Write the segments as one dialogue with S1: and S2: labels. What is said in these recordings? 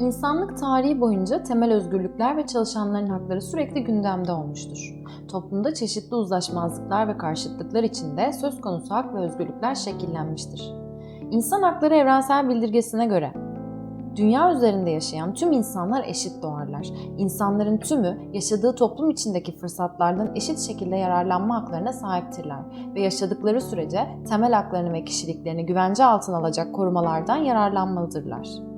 S1: İnsanlık tarihi boyunca temel özgürlükler ve çalışanların hakları sürekli gündemde olmuştur. Toplumda çeşitli uzlaşmazlıklar ve karşıtlıklar içinde söz konusu hak ve özgürlükler şekillenmiştir. İnsan Hakları Evrensel Bildirgesi'ne göre Dünya üzerinde yaşayan tüm insanlar eşit doğarlar. İnsanların tümü yaşadığı toplum içindeki fırsatlardan eşit şekilde yararlanma haklarına sahiptirler ve yaşadıkları sürece temel haklarını ve kişiliklerini güvence altına alacak korumalardan yararlanmalıdırlar.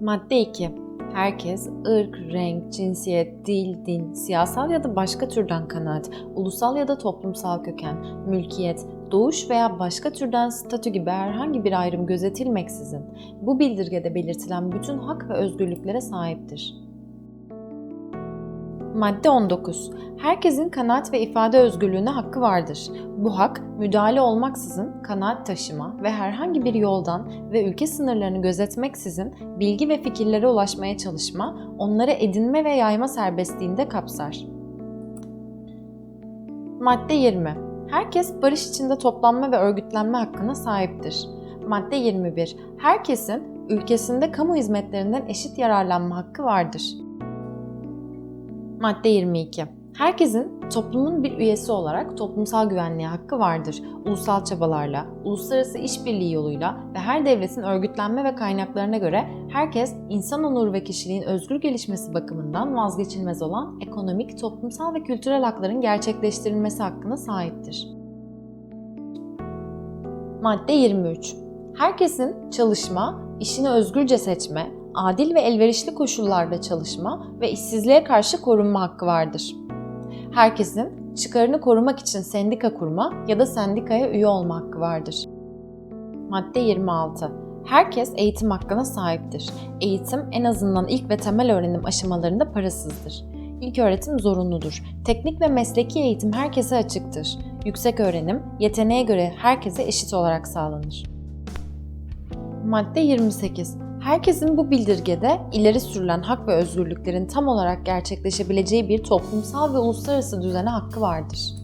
S1: Madde 2. Herkes ırk, renk, cinsiyet, dil, din, siyasal ya da başka türden kanaat, ulusal ya da toplumsal köken, mülkiyet, doğuş veya başka türden statü gibi herhangi bir ayrım gözetilmeksizin bu bildirgede belirtilen bütün hak ve özgürlüklere sahiptir. Madde 19. Herkesin kanaat ve ifade özgürlüğüne hakkı vardır. Bu hak, müdahale olmaksızın kanaat taşıma ve herhangi bir yoldan ve ülke sınırlarını gözetmeksizin bilgi ve fikirlere ulaşmaya çalışma, onları edinme ve yayma serbestliğinde kapsar. Madde 20. Herkes barış içinde toplanma ve örgütlenme hakkına sahiptir. Madde 21. Herkesin ülkesinde kamu hizmetlerinden eşit yararlanma hakkı vardır. Madde 22. Herkesin toplumun bir üyesi olarak toplumsal güvenliğe hakkı vardır. Ulusal çabalarla, uluslararası işbirliği yoluyla ve her devletin örgütlenme ve kaynaklarına göre herkes insan onuru ve kişiliğin özgür gelişmesi bakımından vazgeçilmez olan ekonomik, toplumsal ve kültürel hakların gerçekleştirilmesi hakkına sahiptir. Madde 23. Herkesin çalışma, işini özgürce seçme, adil ve elverişli koşullarda çalışma ve işsizliğe karşı korunma hakkı vardır. Herkesin çıkarını korumak için sendika kurma ya da sendikaya üye olma hakkı vardır. Madde 26. Herkes eğitim hakkına sahiptir. Eğitim en azından ilk ve temel öğrenim aşamalarında parasızdır. İlk öğretim zorunludur. Teknik ve mesleki eğitim herkese açıktır. Yüksek öğrenim yeteneğe göre herkese eşit olarak sağlanır. Madde 28. Herkesin bu bildirgede ileri sürülen hak ve özgürlüklerin tam olarak gerçekleşebileceği bir toplumsal ve uluslararası düzene hakkı vardır.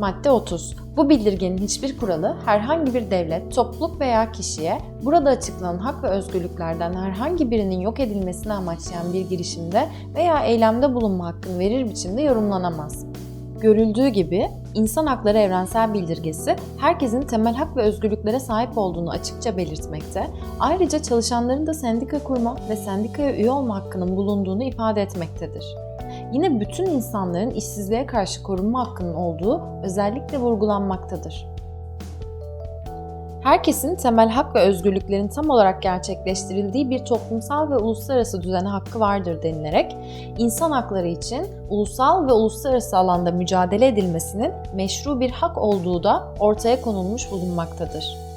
S1: Madde 30. Bu bildirgenin hiçbir kuralı herhangi bir devlet, topluluk veya kişiye burada açıklanan hak ve özgürlüklerden herhangi birinin yok edilmesini amaçlayan bir girişimde veya eylemde bulunma hakkını verir biçimde yorumlanamaz. Görüldüğü gibi İnsan Hakları Evrensel Bildirgesi herkesin temel hak ve özgürlüklere sahip olduğunu açıkça belirtmekte, ayrıca çalışanların da sendika kurma ve sendikaya üye olma hakkının bulunduğunu ifade etmektedir. Yine bütün insanların işsizliğe karşı korunma hakkının olduğu özellikle vurgulanmaktadır. Herkesin temel hak ve özgürlüklerin tam olarak gerçekleştirildiği bir toplumsal ve uluslararası düzene hakkı vardır denilerek, insan hakları için ulusal ve uluslararası alanda mücadele edilmesinin meşru bir hak olduğu da ortaya konulmuş bulunmaktadır.